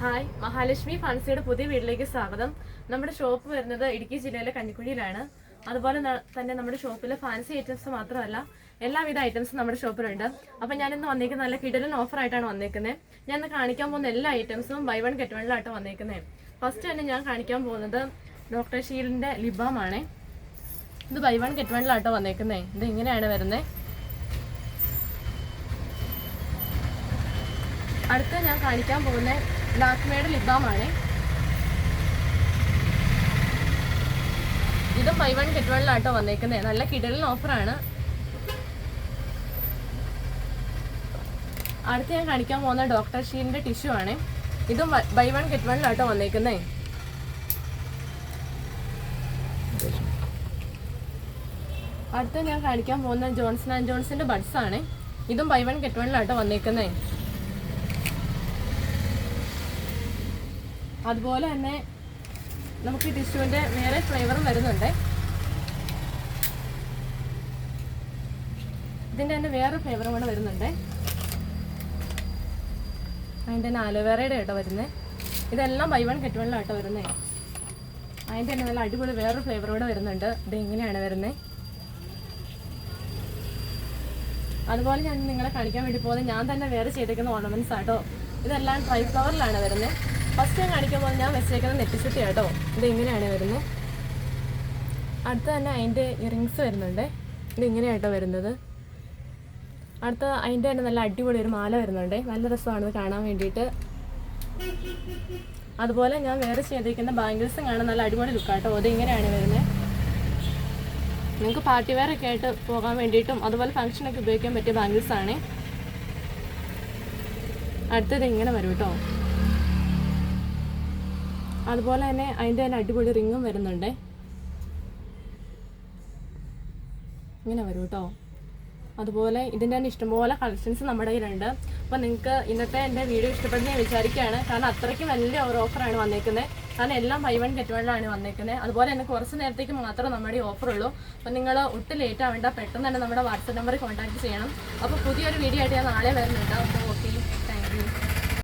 Hi Mahalakshmi ഫാൻസിയുടെ പുതിയ വീട്ടിലേക്ക് സ്വാഗതം. നമ്മുടെ ഷോപ്പ് വരുന്നത് ഇടുക്കി ജില്ലയിലെ കഞ്ഞിക്കുഴിയിലാണ്. അതുപോലെ തന്നെ നമ്മുടെ ഷോപ്പിൽ ഫാൻസി ഐറ്റംസ് മാത്രമല്ല എല്ലാവിധ ഐറ്റംസും നമ്മുടെ ഷോപ്പിലുണ്ട് അപ്പം ഞാൻ ഇന്ന് വന്നേക്കുന്ന നല്ല കിടലൻ ഓഫർ ആയിട്ടാണ് വന്നേക്കുന്നത് ഞാൻ ഇന്ന് കാണിക്കാൻ പോകുന്ന എല്ലാ ഐറ്റംസും ബൈ വൺ ഗെറ്റ് വണ്ണിലായിട്ട് വന്നേക്കുന്നത് ഫസ്റ്റ് തന്നെ ഞാൻ കാണിക്കാൻ പോകുന്നത് ഡോക്ടർ ഷീലിന്റെ ലിബാമാണ്. ഇത് ബൈ വൺ ഗെറ്റ് വണ്ണിലാട്ടോ വന്നേക്കുന്നത് ഇത് ഇങ്ങനെയാണ് വരുന്നത് അടുത്ത ഞാൻ കാണിക്കാൻ പോകുന്ന ലാക്മേയുടെ ലിബാമാണ് ഇത് ഫൈവ് വൺ ഗെറ്റ് വണ്ണിലാട്ടോ വന്നേക്കുന്നത് നല്ല കിടലിന് ഓഫറാണ് അടുത്ത് ഞാൻ കാണിക്കാൻ പോകുന്ന ഡോക്ടർ ഷീലിന്റെ ടിഷ്യൂ ആണ്. ഇതും ബൈ വൺ ഗെറ്റ് വണ്ണിലാട്ടോ വന്നേക്കുന്നത് അടുത്ത ഞാൻ കാണിക്കാൻ പോകുന്ന ജോൺസൺ ആൻഡ് ജോൺസന്റെ ബഡ്സ് ആണ്. ഇതും ബൈ വൺ ഗെറ്റ് വണ്ണിലാട്ടോ വന്നേക്കുന്നത് അതുപോലെ തന്നെ നമുക്ക് ടിഷ്യൂവിന്റെ വേറെ ഫ്ലേവറും വരുന്നുണ്ട്. ഇതിന്റെ തന്നെ വേറെ ഫ്ലേവറും കൂടെ വരുന്നുണ്ട്. അതിന്റെ തന്നെ ആലോവേറയുടെ കേട്ടോ വരുന്നത്. ഇതെല്ലാം ബൈ വൺ ഗെറ്റ് വണ്ണിലാട്ടോ വരുന്നത് അതിന്റെ തന്നെ നല്ല അടിപൊളി വേറൊരു ഫ്ലേവർ കൂടെ വരുന്നുണ്ട്. ഇത് ഇങ്ങനെയാണ് വരുന്നത്? അതുപോലെ ഞാൻ നിങ്ങളെ കാണിക്കാൻ വേണ്ടി പോകുന്നത് ഞാൻ തന്നെ വേറെ ചെയ്തേക്കുന്ന ഓർണമെന്റ്സ് ആട്ടോ. ഇതെല്ലാം ട്രൈ ഫ്ലവറിലാണ് വരുന്നത്. ഫസ്റ്റ് ഞാൻ കാണിക്കാൻ പോകുന്നത് ഞാൻ വെച്ചേക്കുന്ന നെറ്റിസിറ്റി കേട്ടോ. ഇത് ഇങ്ങനെയാണ് വരുന്നത്? അടുത്ത തന്നെ അതിന്റെ ഇയറിങ്സ് വരുന്നുണ്ട്. ഇത് ഇങ്ങനെയായിട്ടോ വരുന്നത്? അടുത്ത അതിന്റെ തന്നെ നല്ല അടിപൊളി ഒരു മാല വരുന്നുണ്ട്. നല്ല രസമാണത് കാണാൻ വേണ്ടിയിട്ട്. അതുപോലെ ഞാൻ വേറെ ചെയ്തിരിക്കുന്ന ബാംഗിൾസും കാണാൻ നല്ല അടിപൊളി ലുക്കാട്ടോ അത് ഇങ്ങനെയാണ് വരുന്നത്? നിങ്ങൾക്ക് പാർട്ടി വെയർ ഒക്കെ ആയിട്ട് പോകാൻ വേണ്ടിയിട്ടും അതുപോലെ ഫംഗ്ഷനൊക്കെ ഉപയോഗിക്കാൻ പറ്റിയ ബാങ്കിൾസാണ് അടുത്തത് ഇങ്ങനെ വരും കേട്ടോ. അതുപോലെ തന്നെ അതിന്റെ തന്നെ അടിപൊളി റിങ്ങും വരുന്നുണ്ട്. ഇങ്ങനെ വരും കേട്ടോ അതുപോലെ ഇതിന്റെ തന്നെ ഇഷ്ടംപോലെ കളക്ഷൻസ് നമ്മുടെ കയ്യിലുണ്ട്. അപ്പോൾ നിങ്ങൾക്ക് ഇന്നത്തെ എന്റെ വീഡിയോ ഇഷ്ടപ്പെടുന്ന ഞാൻ വിചാരിക്കുകയാണ്. കാരണം അത്രയ്ക്ക് വലിയ ഒരു ഓഫറാണ് വന്നേക്കുന്നത് കാരണം എല്ലാം ബൈ വൺ ഗെറ്റ് വണ്ണിലാണ് വന്നേക്കുന്നത് അതുപോലെ തന്നെ കുറച്ച് നേരത്തേക്ക് മാത്രമേ നമ്മുടെ ഉള്ളൂ. അപ്പോൾ നിങ്ങൾ ഒട്ടും ലേറ്റ് ആവേണ്ട. പെട്ടെന്ന് തന്നെ നമ്മുടെ വാട്സപ്പ് നമ്പറിൽ കോൺടാക്ട് ചെയ്യണം. അപ്പോൾ പുതിയൊരു വീഡിയോ ആയിട്ട് ഞാൻ നാളെ വരുന്നുണ്ട്. അപ്പോൾ